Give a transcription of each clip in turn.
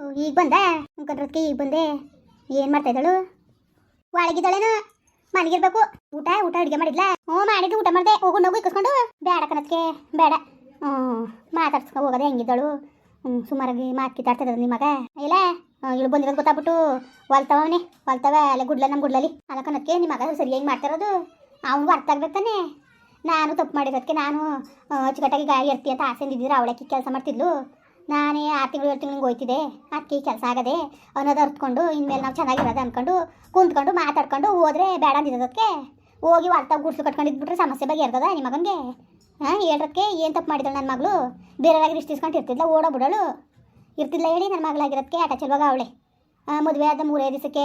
ಈಗ ಬಂದ. ಮುಖದ್ರಕ್ಕೆ ಈಗ ಬಂದೆ. ಏನು ಮಾಡ್ತಾ ಇದ್ದಳು? ಒಳಗಿದ್ದಾಳೇನು. ಮನೆಗಿರ್ಬೇಕು ಊಟ ಊಟ ಅಡುಗೆ ಮಾಡಿದ್ಲ? ಹ್ಞೂ, ಮಾಡಿದ್ದು. ಊಟ ಮಾಡಿದೆ. ಹೋಗೊಂಡು ಹೋಗಿ, ಇಕ್ಕಿಸ್ಕೊಂಡು. ಬೇಡ ಕನತ್ಗೆ ಬೇಡ. ಹ್ಞೂ, ಮಾತಾಡ್ಸ್ಕೊಂಡು ಹೋಗೋದೆ ಹೆಂಗಿದ್ದಾಳು? ಹ್ಞೂ ಸುಮಾರಾಗಿ ಮಾತು ಕಿತ್ತಾಡ್ತಾ ಇದ್ದಳು ನಿಮ್ಮ ಮಗ ಇಲ್ಲ ಇವಳು ಬಂದಿರೋದು ಗೊತ್ತಾಗ್ಬಿಟ್ಟು ಹೊಲ್ತವ ಅವನೇ ಹೊಲ್ತವ ಅಲ್ಲ ಗುಡ್ಲ, ನಮ್ಮ ಗುಡ್ಲಲ್ಲಿ. ಅಲ್ಲ ಕನಕ್ಕೆ ನಿಮ್ಮ ಮಗ ಸರಿಯಾಗಿ ಮಾಡ್ತಿರೋದು ಅವನು ಅರ್ಥ ಆಗ್ಬೇಕು ತಾನೆ? ನಾನು ತಪ್ಪು ಮಾಡಿರೋದಕ್ಕೆ ನಾನು ಅಚ್ಚುಕಟ್ಟಾಗಿ ಗಾಳಿ ಇರ್ತಿ ಅಂತ ಆಸೆ ಅವಳಕ್ಕೆ ಕೆಲಸ ಮಾಡ್ತಿದ್ಲು? ನಾನೇ ಆರು ತಿಂಗಳು ಏಳು ತಿಂಗಳು ಹೋಯ್ತಿದ್ದೆ ಅದಕ್ಕೆ ಕೆಲಸ ಆಗದೆ ಅನ್ನೋದು ಅರ್ತ್ಕೊಂಡು, ಇನ್ಮೇಲೆ ನಾವು ಚೆನ್ನಾಗಿರೋದು ಅಂದ್ಕೊಂಡು ಕುಂತ್ಕೊಂಡು, ಮಾತಾಡ್ಕೊಂಡು ಹೋದ್ರೆ ಬೇಡ ಅಂದಿದ್ದದಕ್ಕೆ ಹೋಗಿ ವಾರ್ತಾ ಗುಡ್ಸು ಕಟ್ಕೊಂಡಿದ್ಬಿಟ್ರೆ ಸಮಸ್ಯೆ ಬಗ್ಗೆ ಇರ್ತದ ನಿಮ್ಮ ಮಗನಿಗೆ? ಹಾಂ ಹೇಳೋದಕ್ಕೆ ಏನು ತಪ್ಪು ಮಾಡಿದಳು ನನ್ನ ಮಗಳು? ಬೇರೆಯವ್ರಾಗಿ ರಿಷ್ಟ್ ಇಸ್ಕೊಂಡು ಇರ್ತಿದ್ಲ ಓಡೋಬಿಡೋಳು ಇರ್ತಿಲ್ಲ ಹೇಳಿ ನನ್ನ ಮಗಳಾಗಿರೋದಕ್ಕೆ ಆಟ ಚೆಲ್ವಾಗ ಅವಳೆ. ಮದುವೆ ಆದ ಮೂರೇ ದಿವಸಕ್ಕೆ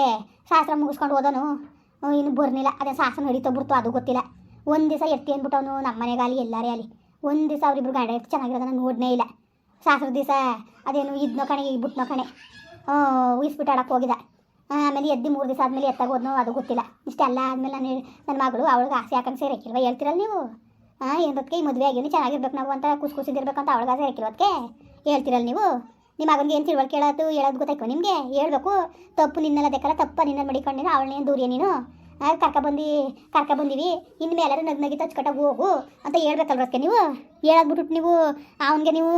ಶಾಸ್ತ್ರ ಮುಗಿಸ್ಕೊಂಡು ಹೋದನು. ಇನ್ನು ಬರ್ನಿಲ್ಲ, ಅದೇ ಶಾಸ್ತ್ರ ನಡೀತಾ ಬಿಡ್ತು ಅದು ಗೊತ್ತಿಲ್ಲ. ಒಂದು ದಿವಸ ಎತ್ತಿ ಅಂದ್ಬಿಟ್ಟು ಅವನು ನಮ್ಮ ಮನೆಗಾಲಿ ಎಲ್ಲರೇ ಅಲ್ಲಿ ಒಂದು ದಿವಸ ಅವರಿಬ್ರು ಗಂಡ ಚೆನ್ನಾಗಿರೋದನ್ನ ನೋಡನೇ ಇಲ್ಲ. ಶಾಸ್ತ್ರದ ದಿವಸ ಅದೇನು ಇದ್ನೋ ಕಣೆ ಬಿಟ್ನೋ ಕಣೆ. ಉಯಿಸ್ಬಿಟ್ಟು ಹೋಗಿದ್ದ ಆಮೇಲೆ ಎದ್ದು ಮೂರು ದಿವಸ ಆದಮೇಲೆ ಎತ್ತಾಗ ಹೋದ್ನೋ ಅದು ಗೊತ್ತಿಲ್ಲ. ಇಷ್ಟೆಲ್ಲ ಆದಮೇಲೆ ನಾನು ನನ್ನ ಮಗಳು ಅವಳಿಗೆ ಆಸೆ ಹಾಕೊಂಡು ಸೇರಕ್ಕಿಲ್ವ ಹೇಳ್ತಿರಲ್ಲ ನೀವು? ಹಾಂ ಏನದಕ್ಕೆ ಈ ಮದುವೆ ಆಗಿನಿ ಚೆನ್ನಾಗಿರ್ಬೇಕು ನಾವು ಅಂತ ಖುಷಿ ಖುಷಿದಿರ್ಬೇಕು ಅಂತ ಅವಳಿಗೆ ಆಸೆ ಹಾಕಿರೋದಕ್ಕೆ ಹೇಳ್ತಿರಲ್ಲ ನೀವು? ನಿಮ್ಮ ಮಗನಿಗೆ ಏನು ತಿಳುವಳಿಕೆ ಹೇಳೋದು ಹೇಳೋದು ಗೊತ್ತಾಯ್ತು ನಿಮಗೆ? ಹೇಳ್ಬೇಕು. ತಪ್ಪು ನಿನ್ನೆಲ್ಲ ದೇಕಲ್ಲ ತಪ್ಪ ನಿನ್ನ ಮಡಿಕೊಂಡಿನ ಅವಳನ್ನೇನು ದೂರಿಯ ನೀನು? ಕರ್ಕ ಬಂದು, ಕರ್ಕ ಬಂದೀವಿ. ಇನ್ನು ನಗ್ ನಗಿ ತಚ್ಕಟ್ಟಾಗ ಹೋಗು ಅಂತ ಹೇಳ್ಬೇಕಲ್ವಕ್ಕೆ ನೀವು. ಹೇಳದ್ಬಿಟ್ಟು ನೀವು. ಅವನಿಗೆ ನೀವು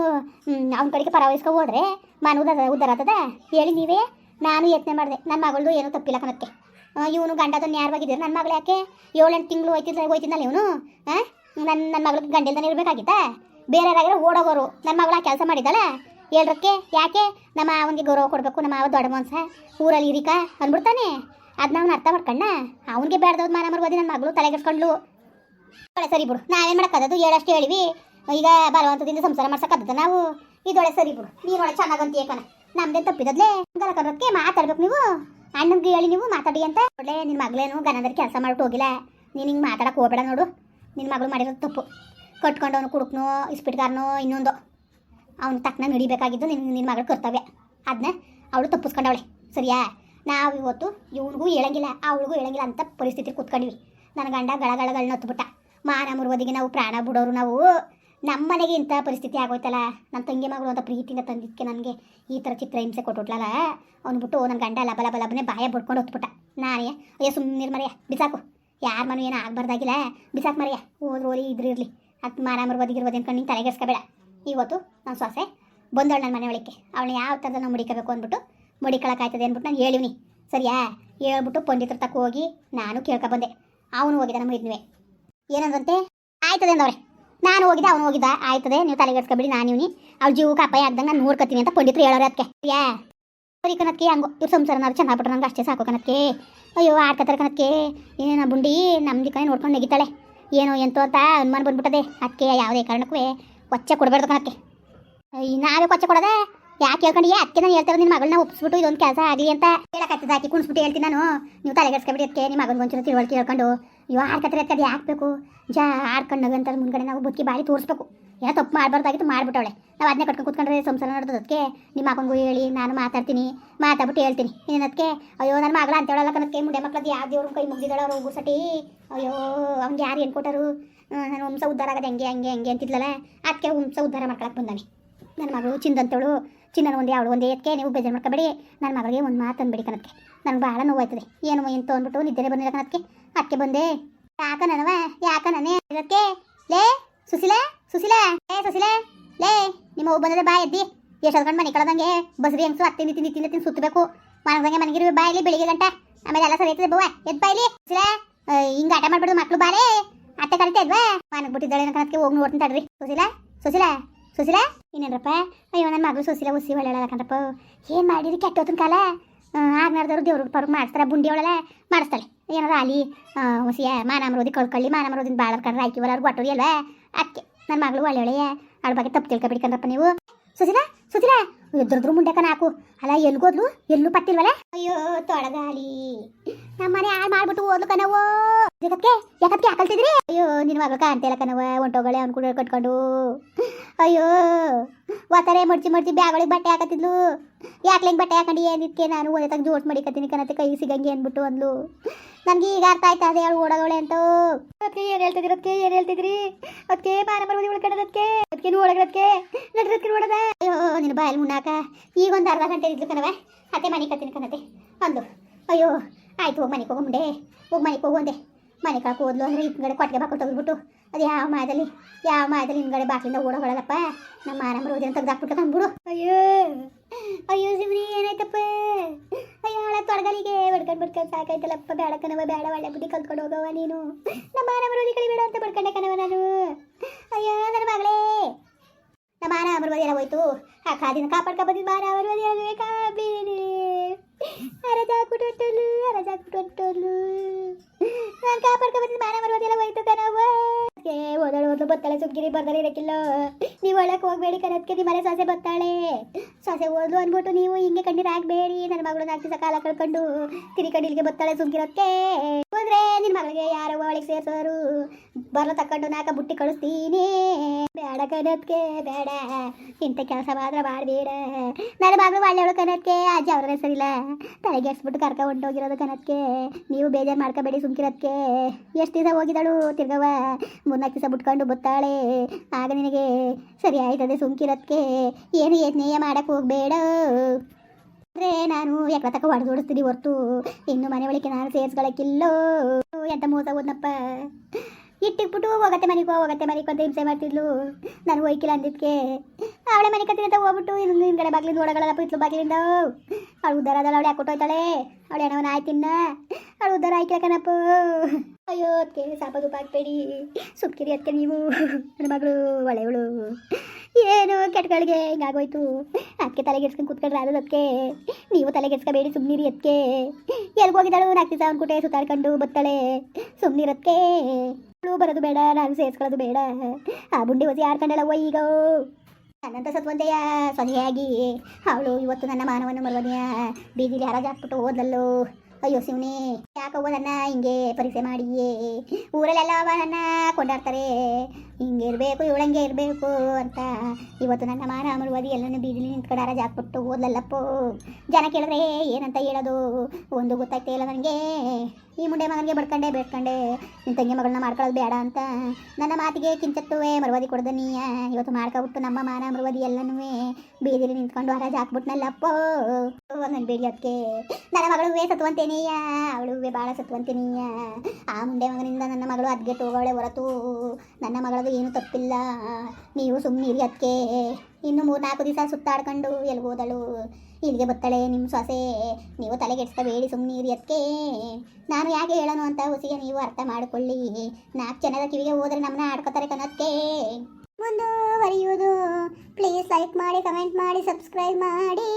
ಅವ್ನ ಕಡೆಗೆ ಪರವಹಿಸ್ಕೊ ಹೋದ್ರೆ ಮನ ಉದ್ದಾರ ಆಗ್ತದ. ಹೇಳಿ ನೀವೇ. ನಾನು ಯತ್ನೆ ಮಾಡಿದೆ. ನನ್ನ ಮಗಳದು ಏನೂ ತಪ್ಪಿಲ್ಲ ಕಣಕ್ಕೆ. ಇವನು ಗಂಡದ ನ್ಯಾರವಾಗಿದ್ದೀರಿ ನನ್ನ ಮಗಳು ಯಾಕೆ? ಏಳೆಂಟು ತಿಂಗಳು ಹೋಯ್ತಿದ್ದ ಹೋಯ್ತಿದ್ದಲ್ಲ ಇವನು? ಹಾಂ ನನ್ನ ನನ್ನ ಮಗಳಿಗೆ ಗಂಡಲ್ದಾನೆ ಇರಬೇಕಾಗಿತ್ತಾ? ಬೇರೆಯವರಾಗಿರೋ ಓಡೋಗೋರು. ನನ್ನ ಮಗಳ ಕೆಲಸ ಮಾಡಿದ್ದಾಳೆ. ಹೇಳ್ರಕ್ಕೆ? ಯಾಕೆ? ನಮ್ಮ ಅವನಿಗೆ ಗೌರವ ಕೊಡಬೇಕು, ನಮ್ಮ ಮಾವ ದೊಡ್ಡ ಮನ್ಸ. ಊರಲ್ಲಿ ಇರಿಕಾ ಅಂದ್ಬಿಡ್ತಾನೆ. ಅದನ್ನ ಅವ್ನು ಅರ್ಥ ಮಾಡ್ಕಣ್ಣ ಅವ್ನಿಗೆ ಬೇಡದವ್ದು ಮಾನ ಮರ್ಬೋದಿ ನನ್ನ ಮಗಳು ತಲೆಗೆಡ್ಸ್ಕೊಂಡ್ಲು ಒಳ್ಳೆ ಸರಿ ಬಿಡು ನಾವೇನು ಮಾಡೋಕ್ಕದ್ದು ಹೇಳಷ್ಟು ಹೇಳಿವಿ. ಈಗ ಬಲವಂತದಿಂದ ಸಂಸಾರ ಮಾಡ್ಸಕ್ಕದ ನಾವು. ಇದೊಳೆ ಸರಿ ಬಿಡು ನೀನೊಳೆ ಚೆನ್ನಾಗಂತೀಯ ಕಣ ನಮ್ದೇ ತಪ್ಪಿದದ್ಲೆಲ್ಲ ಕರ್ಬೇಕು ಮಾತಾಡ್ಬೇಕು ನೀವು. ಅಣ್ಣನಿಗೆ ಹೇಳಿ ನೀವು, ಮಾತಾಡಿ ಅಂತ. ಒಳ್ಳೆ ನಿನ್ನ ಮಗಳೇನು ಗನದಲ್ಲಿ ಕೆಲಸ ಮಾಡ್ಬಿಟ್ಟು ಹೋಗಿಲ್ಲ. ನೀನು ಹಿಂಗೆ ಮಾತಾಡಕ್ಕೆ ಹೋಗ್ಬೇಡ ನೋಡು. ನಿನ್ನ ಮಗಳು ಮಾಡಿರೋದು ತಪ್ಪು. ಕಟ್ಕೊಂಡು ಅವನು ಕುಡುಕ್ನೋ, ಇಸ್ಪಿಟ್ಗಾರನೋ, ಇನ್ನೊಂದು. ಅವ್ನು ತಕ್ಕನ ನಡಿಬೇಕಾಗಿದ್ದು ನಿನ್ನ ನಿನ್ನ ಮಗಳ ಕರ್ತವ್ಯ. ಅದನ್ನ ಅವಳು ತಪ್ಪಿಸ್ಕೊಂಡವಳೆ. ಸರಿಯಾ? ನಾವು ಇವತ್ತು ಇವ್ರಿಗೂ ಹೇಳಂಗಿಲ್ಲ ಅವಳಿಗೂ ಹೇಳಂಗಿಲ್ಲ ಅಂತ ಪರಿಸ್ಥಿತಿ ಕೂತ್ಕೊಂಡಿವಿ. ನನ್ನ ಗಂಡ ಗಳಗಳಗಳನ್ನ ಹೊತ್ಬಿಟ್ಟ ಮಾನ ಮುರುವದಿಗೆ ನಾವು ಪ್ರಾಣ ಬಿಡೋರು ನಾವು. ನಮ್ಮ ಮನೆಗೆ ಇಂಥ ಪರಿಸ್ಥಿತಿ ಆಗೋಯ್ತಲ್ಲ? ನನ್ನ ತಂಗಿ ಮಗಳು ಅಂತ ಪ್ರೀತಿಯಿಂದ ತಂದಿದ್ದಕ್ಕೆ ನನಗೆ ಈ ಥರ ಚಿತ್ರ ಹಿಂಸೆ ಕೊಟ್ಬಿಟ್ಲಲ್ಲ ಬಿಟ್ಟು ನನ್ನ ಗಂಡ ಲಬ ಲಬ ಲಬನೆ ಬಾಯ ಬಿಡ್ಕೊಂಡು ಹೊತ್ಬಿಟ್ಟ. ನಾನೇ, ಅಯ್ಯೋ ಸುಮ್ಮನೆ ಮರೆಯ, ಬಿಸಾಕು. ಯಾರ ಮನೆ ಏನು ಆಗಬಾರ್ದಾಗಿಲ್ಲ. ಬಿಸಾಕು ಮರೆಯ ಹೋರಿ ಇದ್ರಿರಲಿ ಅದು ಮಾನ ಮುರುವದಿಗಿರ್ಬೋದು ಅನ್ಕೊಂಡು ನೀನು ತಲೆಗೆಸ್ಕೋಬೇಡ ಇವತ್ತು ನನ್ನ ಸೊಸೆ ಬಂದವಳು ನನ್ನ ಮನೆ ಒಳಕ್ಕೆ. ಅವಳನ್ನ ಯಾವ ಥರದ ನಾವು ಮುಡಿಕೋಬೇಕು ಅಂದ್ಬಿಟ್ಟು ಮುಡಿಕೊಳಕ್ಕಾಯ್ತದೆ ಅಂದ್ಬಿಟ್ಟು ನಾನು ಹೇಳಿವ್ನಿ. ಸರಿಯಾ? ಹೇಳ್ಬಿಟ್ಟು ಪಂಡಿತರ ತಕ್ಕ ಹೋಗಿ ನಾನು ಕೇಳ್ಕೊಬಂದೆ ಅವನು ಹೋಗಿದ್ದ ನಮ್ಮ ಇದ್ನುವೆ. ಏನಂದಂತೆ ಆಯ್ತದೆ ಅಂದವ್ರೆ. ನಾನು ಹೋಗಿದ್ದೆ, ಅವನು ಹೋಗಿದ್ದ. ಆಯ್ತದೆ, ನೀವು ತಲೆಗೆಡ್ಸ್ಕೊಬಿಡಿ ನಾನು ಇವ್ನಿ. ಅವ್ಳ ಜೀವಕ್ಕೆ ಅಪಾಯ ಆಗ್ದಂಗೆ ನಾನು ನೋಡ್ಕೊತೀನಿ ಅಂತ ಪಂಡಿತರು ಹೇಳೋರು ಅದಕ್ಕೆ ಯಾ ಸರಿ ಕನಕ್ಕೆ ಹಂಗು. ಇವ್ರ ಚೆನ್ನಾಗಿ ಚೆನ್ನಾಗ್ಬಿಟ್ರೆ ನಂಗೆ ಅಷ್ಟೇ ಸಾಕು ಕನಕ್ಕೆ ಅಯ್ಯೋ, ಆಡ್ಕತ್ತಾರೆ ಕನಕ್ಕೆ ಏನೇನೋ ಬುಂಡಿ ನಮ್ಮ ಕೈ ನೋಡ್ಕೊಂಡು ನೆಗಿತಾಳೆ. ಏನೋ ಎಂತೋ ಅಂತ ಅನುಮಾನ ಬಂದ್ಬಿಟ್ಟದೆ. ಅಕ್ಕೆ ಯಾವುದೇ ಕಾರಣಕ್ಕೂ ಕೊಚ್ಚೆ ಕೊಡಬಾರ್ದು ಕಣಕ್ಕೆ ನಾವೇ ಕೊಚ್ಚೆ ಕೊಡದೆ? ಯಾಕೆ ಹೇಳ್ಕೊಂಡು ಅದಕ್ಕೆ ನಾನು ಹೇಳ್ತಾರೆ ನಿನ್ನ ಮಗಳನ್ನ ಒಪ್ಪಿಸ್ಬಿಟ್ಟು ಇದೊಂದು ಕೆಲಸ ಆಗಲಿ ಅಂತ ಹೇಳಕ್ಕಾಗ್ತದೆ ಹಾಕಿ ಕುಣಿಸ್ಬಿಟ್ಟು ಹೇಳ್ತೀನಿ ನಾನು. ನೀವು ತಲೆಗೆಡ್ಸ್ಕೊಬಿಡಿ ಅದಕ್ಕೆ ನಿಮ್ಮ ಮಗನ ಒಂಚೂರು ತಿಳುವಳಿಕೆ ಹೇಳ್ಕೊಂಡು. ನೀವು ಆಡ್ಕತ್ರೆ ಅದಕ್ಕೆ ಅದು ಜಾ, ಆಡ್ಕೊಂಡು ನಗಂತ ಮುಂದ್ಗಡೆ ನಾವು ಬುಕ್ಕಿ ಬಾಳಿ ತೋರಿಸ್ಬೇಕು. ಏನೋ ತಪ್ಪು ಮಾಡಬಾರ್ದಾಗಿತ್ತು ಮಾಡಿಬಿಟ್ಟವಳೆ. ನಾವು ಅದನ್ನೇ ಕಟ್ಕೊಂಡು ಕೂತ್ಕೊಂಡ್ರೆ ಸಂಸಾರ ನಡೆದದಕ್ಕೆ ನಿಮ್ಮ ಮಗನಿಗೂ ಹೇಳಿ, ನಾನು ಮಾತಾಡ್ತೀನಿ. ಮಾತಾಡ್ಬಿಟ್ಟು ಹೇಳ್ತೀನಿ. ಏನದಕ್ಕೆ ಅಯ್ಯೋ ನನ್ನ ಮಗಳ ಅಂತ ಹೇಳಲ್ಲ ಕನಕ್ಕೆ ಮುಂಡೆ ಮಕ್ಕಳದ್ದು ಯಾವ ದೇವ್ರ ಕೈ ಮುಗಿದಿದ್ದಾಳೆ ಅವ್ರು ಗುಸಟಿ ಅಯ್ಯೋ, ಅವ್ನಿಗೆ ಯಾರು ಏನು ಕೊಟ್ಟರು? ನಾನು ವಂಶ ಉದ್ಧಾರ ಆಗೋದು ಹೆಂಗೆ, ಹಂಗೆ ಹಂಗೆ ಅಂತಿದ್ಲಲ್ಲ. ಅದಕ್ಕೆ ವಂಶ ಉದ್ಧಾರ ಮಾಡ್ಕೊಳಕ್ಕೆ ಬಂದಾನೆ. ನನ್ನ ಮಗಳು ಚಿಂದಂತವಳು ಚಿನ್ನನ ಒಂದೇ, ಅವಳು ಒಂದೇ ಅದಕ್ಕೆ ನೀವು ಬೇಜಾರು ಮಾಡ್ಕೊಬೇಡಿ. ನನ್ನ ಮಗಳಿಗೆ ಒಂದು ಮಾತು ಅಂದ್ಬಿಡಿ ಕನಕ್ಕೆ ನನಗೆ ಭಾಳ ನೋವಾಯ್ತದೆ. ಏನು ಇಂತ ಅಂದ್ಬಿಟ್ಟು ನಿದ್ದೆ ಬಂದಿಲ್ಲ ಕನಕ್ಕೆ ಅದಕ್ಕೆ ಬಂದೆ. ಯಾಕ ನನವ? ಯಾಕ ನಾನೇ? ಇದಕ್ಕೆ ಲೇ, ಸುಶೀಲ ಸುಶೀಲ, ಲೇ ಸುಶೀಲ, ಲೇ, ನಿಮ್ಮ ಅವ್ವ ಬಂದದೆ ಬಾ ಎದ್ದಿ. ಎಷ್ಟು ಹೊತ್ಕೊಂಡು ಮನೆ ಕಳ್ದಂಗೆ ಬಸ್ರಿ ಹೆಂಗ್ಸು ಹತ್ತಿ ನಿಂತಿ ನಿಂತಿ ನಿಂತಿ ಸುತ್ತಬೇಕು. ಮನಗಂಗೆ ಮನೆಗಿರು ಬಾ ಇಲ್ಲಿ ಬೆಳಿಗ್ಗೆ ಗಂಟೆ. ಆಮೇಲೆ ಎಲ್ಲ ಸರಿ ಐತದೆ ಬವ್ವ ಎದ್ ಬಾ ಇಲ್ಲಿ, ಸುಶೀಲ. ಹಿಂಗೆ ಆಟ ಮಾಡ್ಬಿಡು ಮಕ್ಳು ಬಾರೇ. ಅತ್ತೆ ಕರಿತಾ ಇದ್ವಾ? ಮನಗ್ ಬಿಟ್ಟಿದ್ದಾಳೆ ಕನಕ್ಕೆ ಹೋಗಿ ನೋಡ್ತೀನಿ ತಡ್ರಿ. ಸುಶೀಲ ಸುಶೀಲ. ಸುಶೀಲ ಏನೇನ್ರಪ್ಪ ಅಯ್ಯೋ ನನ್ನ ಮಗಳು ಸುಶೀಲ ಉಸಿ ಒಳ್ಳೆ ಕಣಪ್ಪ ಏನು ಮಾಡಿರಿ ಕೆಟ್ಟೋತನ ಕಾಲ? ಆಗ್ನಾರ್ದವ್ರು ದೇವ್ರ ಪರ್ ಮಾಡಿಸ್ತಾರೆ ಬುಂಡಿ ಒಳಗೆ ಮಾಡಿಸ್ತಾಳೆ. ಏನಾರ ಅಲ್ಲಿ ಹುಸಿಯ ಮಾನಾಮರೋದಿ ಕಳ್ಕೊಳ್ಳಿ, ಮಾನಾಮರೋದಿನ ಭಾಳ ಕಂಡ್ರೆ ಹಾಕಿವಲ್ಲ ಅವ್ರು ಗೊಟ್ಟೋರಿ ಅಲ್ವಾ? ಅಕ್ಕೆ ನನ್ನ ಮಗಳು ಒಳ್ಳೆ ಒಳ್ಳೆಯ ಅವಳ ಬಗ್ಗೆ ತಪ್ಪು ತಿಳ್ಕೊಬಿಡಿ ಕಣ್ರಪ್ಪ ನೀವು. ಸುಶೀಲ ಸುಶೀಲ ಎದ್ರದ್ರು ಮುಂಡೆಕ ನಾಕು. ಅಲ್ಲ, ಎಲ್ಗೋದ್ಲು? ಎಲ್ಲೂ ಪತ್ತಿಲ್ವಲ್ಲ? ಅಯ್ಯೋ, ತೊಳಗಾಲಿ. ನಮ್ಮನೆ ಹಾಳು ಮಾಡ್ಬಿಟ್ಟು ಓದ್ಲು ಕಣವೋ ಯಾಕಕ್ಕೆ ಯಾಕಕ್ಕೆ ಹಾಕಲ್ತಿದ್ರಿ ಅಯ್ಯೋ ನಿನ್ನ ಮಗ ಕಾಣ್ತಿಲ್ಲ ಕಣವ ಒಂಟೋಗಳೆ ಅವ್ನು ಕೂಡ ಕಟ್ಕೊಂಡು. ಅಯ್ಯೋ ಒತ್ತಾರೆ ಮಡ್ಚಿ ಮಡ್ಚಿ ಬ್ಯಾಗಳಿಗೆ ಬಟ್ಟೆ ಹಾಕತ್ತಿದ್ಲು. ಯಾಕ್ಲಿಂಗ್ ಬಟ್ಟೆ ಹಾಕೊಂಡು ಏನಿದ್ಕೆ ನಾನು? ಒಂದೇ ತಗ ಜೋಟ್ ಮಡಿಕತ್ತೀನಿ ಕಣತ್ತೆ, ಕೈ ಸಿಗಂಗೆ ಅಂದ್ಬಿಟ್ಟು ಅಂದ್ಲು. ನನ್ಗೆ ಈಗ ಅರ್ಥ ಆಯ್ತಾ, ಅದೇ ಅವಳು ಓಡೋಗವಳೆ ಅಂತ. ಅದಕ್ಕೆ ಏನು ಹೇಳ್ತಿದ್ರಿ ಅದಕ್ಕೆ ಏನು ಹೇಳ್ತಿದ್ರಿ? ಅದಕ್ಕೆ ಪಾನ ಬರೋದಿ ಉಳ್ಕೊಳ್ಳೋದಕ್ಕೆ ಅದಕ್ಕೆ ಒಳಗದಕ್ಕೆ ನಡ್ರದಕ್ಕೆ ನೋಡದ. ಅಯ್ಯೋ, ನಿನ್ನ ಬಾಯಲ್ಲಿ ಮುನ್ನಾಕ. ಈಗ ಒಂದು ಅರ್ಧ ಗಂಟೆ ಇದ್ಲು ಕಣವ ಅತ್ತೆ ಮನೆ ಕತ್ತೀನಿ ಕಣತೆ ಅಂದು ಅಯ್ಯೋ ಆಯ್ತು, ಹೋಗಿ ಮನೆಗೆ ಹೋಗೋ ಮುಂಡೆ ಹೋಗಿ ಮನೆಗೆ ಹೋಗು ಅಂದೆ. ಮನೆ ಕಾಕು ಹೋದ್ಲು ಅಂದ್ರೆ ಹಿಂದ್ಗಡೆ ಕೊಟ್ಟಿಗೆ ಬಾಕಲು ತೆಗೆದ್ಬಿಟ್ಟು. ಅದು ಯಾವ ಮಾಯದಲ್ಲಿ? ಯಾವ ಮಾಯದಲ್ಲಿ ಹಿಂದ್ಗಡೆ ಬಾಕಿಂದ ಓಡೋಗಳಲ್ಲಪ್ಪ ನಮ್ಮ ಮಾನಮ್ಮ ರೋಜಿನ ತೆಗ್ದಾಕ್ಬಿಟ್ಟು ತಂದ್ಬಿಡು ಅಯ್ಯೋ. ಅಯ್ಯೋ ಸಿಮ್ರಿ ಏನಾಯ್ತಪ್ಪ? ಅಯ್ಯೋ, ಹಳ ತೊಡಗಲಿಗೆ ಬಡ್ಕೊಂಡು ಬಡ್ಕೊಂಡು ಸಾಕಾಯ್ತಲ್ಲಪ್ಪ. ಬೇಡ ಕಣವ ಬೇಡ ಒಳ್ಳೆ ಬುದ್ಧಿ ಕಲ್ತ್ಕೊಂಡು ಹೋಗವ ನೀನು. ನಮ್ಮ ಮಾನವ ರೋಜಿ ಕಳಿಬೇಡ ಅಂತ ಬಡ್ಕೊಂಡೆ ಕಣವ ನಾನು. ಅಯ್ಯೋ, ನನ್ನ ಮಗಳೇ. ನಮ್ಮ ಮಾನ ರೋಜಿ ಎಲ್ಲ ಹೋಯ್ತು. ಆ ಕಾದಿನ ಕಾಪಾಡ್ಕೊ ಬಂದಿದ್ದು ಮಾನ ಅರಜಾಕ್ಬಿಟ್ಟು ಹೊಟ್ಟೋಲು ನಾನು ಕಾಪಾಡ್ಕ ಬಂದಿದ್ದು ಮಾನ ಅಮರವಾದಿ ಎಲ್ಲ ಹೋಯ್ತು ಕಣವ ಏ ಓದಳು ಓದ್ಲು ಬತ್ತಾಳೆ ಸುಗ್ಗಿರಿ ಬರ್ದಲೆ ಇರಕ್ಕಿಲ್ಲ ನೀವು ಒಳಕ್ಕೆ ಹೋಗ್ಬೇಡಿ ಕಣದ್ಕೆ ನಿಮ್ಮ ಮನೆ ಸೊಸೆ ಬತ್ತಾಳೆ. ಸೊಸೆ ಓದ್ಲು ಅಂದ್ಬಿಟ್ಟು ನೀವು ಹಿಂಗೆ ಕಣ್ಣೀರು ಹಾಕ್ಬೇಡಿ. ನನ್ನ ಮಗಳು ನಾಲ್ಕು ದಿವಸ ಕಾಲ ಕಳ್ಕೊಂಡು ತಿರಿ ಕಡಿಲಿಗೆ ಬತ್ತಾಳೆ ಸುಗ್ಗಿರೋಕ್ಕೆ ಹೋದ್ರೆ ನಿನ್ನ ಮಗಳಿಗೆ ಯಾರೋ ಒಳಗೆ ಸೇರ್ಸೋರು? ಬರ್ಲ ತಕೊಂಡು ನಾಕ ಬುಟ್ಟಿ ಕಳಿಸ್ತೀನಿ. ಬೇಡ ಕಣದ್ಕೆ ಬೇಡ. ಇಂಥ ಕೆಲಸ ಮಾತ್ರ ಮಾಡಬೇಡ ನನ್ನ ಮಗಳು ಒಳ್ಳೆಯವಳು ಕನತ್ಕೆ ಅಜ್ಜ ಅವ್ರ ಹೆಸರಿಲ್ಲ. ತಲೆಗೆ ಎಡ್ಸ್ಬಿಟ್ಟು ಕರ್ಕ ಹೊಂಟೋಗಿರೋದು ಕನತ್ಕೆ ನೀವು ಬೇಜಾರು ಮಾಡ್ಕೋಬೇಡಿ ಸುಮ್ಕಿರೋದಕ್ಕೆ ಎಷ್ಟು ದಿವಸ ಹೋಗಿದಳು ತಿರ್ಗವ ಮೂರ್ನಾಲ್ಕು ದಿವಸ ಬಿಟ್ಕೊಂಡು ಬತ್ತಾಳೆ. ಆಗ ನಿನಗೆ ಸರಿ ಆಯ್ತದೆ ಸುಮ್ಕಿರೋದಕ್ಕೆ ಏನು ಯತ್ನೇಯ ಮಾಡಕ್ಕೆ ಹೋಗಬೇಡ. ಅಂದ್ರೆ ನಾನು ಯಾಕೆ ತಕ ಹೊರತು. ಇನ್ನು ಮನೆ ಒಳಗೆ ನಾನು ಸೇರ್ಸ್ಕೊಳಕ್ಕಿಲ್ಲೋ? ಎಂತ ಮೋಸ ಹೋದ್ನಪ್ಪ? ಇಟ್ಟಿಗ್ಬಿಟ್ಟು ಹೋಗತ್ತೆ ಮನೆಗೆ ಹೋಗತ್ತೆ ಮನೆಗೆ ಅಂತ ಹಿಂಸೆ ಮಾಡ್ತಿದ್ಲು. ನಾನು ಹೋಯ್ಕಿಲ್ಲ ಅಂದಿದ್ಕೆ. ಅವಳೆ ಮನೆ ಕತ್ತೀನಿ ಅಂತ ಹೋಗ್ಬಿಟ್ಟು ಇನ್ನು ಹಿಂದ್ಗಡೆ ಬಾಗ್ಲಿಂದ ಒಳಗಡೆ ಇತ್ಲು ಬಾಗ್ಲಿಂದ. ಅವಳು ಉದ್ದಾರದಲ್ಲ ಅವಳು ಯಾಕೆ ಕೊಟ್ಟೋಯ್ತಾಳೆ ಅವಳು ಏನವನ ಆಯ್ತಿನ್ನ? ಅವಳು ಉದ್ದಾರ ಆಯ್ಕೆ ಕಣಪ್ಪ ಅಯ್ಯೋ ಅದಕ್ಕೆ ಸಾಪ ದುಪ್ಪ ಹಾಕ್ಬೇಡಿ ಸುಮ್ಕಿರಿ ಅದಕ್ಕೆ ನೀವು, ನನ್ನ ಮಗಳು, ಒಳ್ಳೆಯವಳು. ಏನು ಕೆಟ್ಟಗಳಿಗೆ ಹಿಂಗಾಗೋಯ್ತು? ಅದಕ್ಕೆ ತಲೆಗೆಡ್ಸ್ಕೊಂಡು ಕೂತ್ಕೊಂಡ್ರೆ ಅದು ಅದಕ್ಕೆ ನೀವು ತಲೆಗೆಡ್ಸ್ಕೋಬೇಡಿ ಸುಮ್ಮನಿರಿ ಅದಕ್ಕೆ ಎಲ್ಗೆ ಹೋಗಿದ್ದಾಳು? ನಾಲ್ಕು ದಿವಸ ಅಂದ್ಕುಟೆ ಸುತ್ತಾಡ್ಕೊಂಡು ಬತ್ತಾಳೆ. ಸುಮ್ಮನಿರಕ್ಕೆ ಅವಳು ಬರೋದು ಬೇಡ, ನಾನು ಸೇರಿಸ್ಕೊಳ್ಳೋದು ಬೇಡ. ಆ ಬುಂಡಿ ಹೊಸಿ ಆಡ್ಕೊಂಡಳವ್ವ ಈಗ. ನನ್ನಂತ ಸತ್ವಂತೆಯ ಸೊನೆಯಾಗಿ ಅವಳು ಇವತ್ತು ನನ್ನ ಮಾನವನ ಮರುವನೆಯ ಬೀದಿಲಿ ಹರಾಜಾಕ್ಬಿಟ್ಟು ಹೋದಲ್ಲೋ ಅಯ್ಯೋ ಶಿವನೇ ಯಾಕವ್ವ ನನ್ನ ಹಿಂಗೆ ಪರೀಕ್ಷೆ ಮಾಡಿಯೇ? ಊರಲ್ಲೆಲ್ಲ ಅವ ನನ್ನ ಕೊಂಡಾಡ್ತಾರೆ. ಹಿಂಗೆ ಇರಬೇಕು, ಇವಳಂಗೆ ಇರಬೇಕು ಅಂತ. ಇವತ್ತು ನನ್ನ ಮಾನ ಮರುವದಿ ಎಲ್ಲನೂ ಬೀದಿಲಿ ನಿಂತ್ಕೊಂಡಾರ ಜಾಕ್ಬಿಟ್ಟು ಓದ್ಲಲ್ಲಪ್ಪೋ ಜನ ಕೇಳಿದ್ರೆ, ಏನಂತ ಹೇಳೋದು? ಒಂದು ಗೊತ್ತಾಗ್ತಾ ಇಲ್ಲ ನನಗೆ. ಈ ಮುಂಡೆ ಮಗನಿಗೆ ಬಡ್ಕಂಡೆ, ಬೇಡ್ಕಂಡೆ ನಿನ್ನ ತಂಗಿ ಮಗಳನ್ನ ಮಾಡ್ಕೊಳ್ಳೋದು ಬೇಡ ಅಂತ. ನನ್ನ ಮಾತಿಗೆ ಕಿಂಚತ್ತುವೆ ಮರವದಿ ಕೊಡ್ದ ನೀಯ. ಇವತ್ತು ಮಾಡ್ಕೊಬಿಟ್ಟು ನಮ್ಮ ಮಾನ ಮರವದಿ ಎಲ್ಲನೂ ಬೀದಿಲಿ ನಿಂತ್ಕೊಂಡು ಹರಾಜ್ ಹಾಕ್ಬಿಟ್ನಲ್ಲಪ್ಪೋ ನನ್ನ ಬೇಡಿ ಅದಕ್ಕೆ ನನ್ನ ಮಗಳು ಸತ್ವಂತೇನೀಯ ಅವಳು ಭಾಳ ಸತ್ವಂತೇನೀಯ ಆ ಮುಂಡೆ ಮಗನಿಂದ ನನ್ನ ಮಗಳು ಅದ್ಗೆ ಹೋಗೋಳೆ ಹೊರತು. ನನ್ನ ಮಗಳದು ಏನು ತಪ್ಪಿಲ್ಲ. ನೀವು ಸುಮ್ಮನಿರಿ ಅದಕ್ಕೆ ಇನ್ನು ಮೂರ್ನಾಲ್ಕು ದಿವಸ ಸುತ್ತಾಡ್ಕೊಂಡು ಎಲ್ಲಿ ಹೋದಳು ಇಲ್ಲಿಗೆ ಬತ್ತಾಳೆ, ನಿಮ್ಮ ಸೊಸೆ. ನೀವು ತಲೆಗೆಡ್ಸ್ಕೋಬೇಡಿ ಸುಮ್ಮನೆ ಅದಕ್ಕೆ ನಾನು ಯಾಕೆ ಹೇಳೋನು ಅಂತ ಹುಸಿಗೆ ನೀವು ಅರ್ಥ ಮಾಡಿಕೊಳ್ಳಿ. ನಾಲ್ಕು ಜನದ ಕಿವಿಗೆ ಹೋದ್ರೆ ನಮ್ಮನ್ನ ಆಡ್ಕೋತಾರೆ ಕನ್ನೋದಕ್ಕೆ ಮುಂದುವರಿಯುವುದು. ಪ್ಲೀಸ್ ಲೈಕ್ ಮಾಡಿ ಕಮೆಂಟ್ ಮಾಡಿ ಸಬ್ಸ್ಕ್ರೈಬ್ ಮಾಡಿ.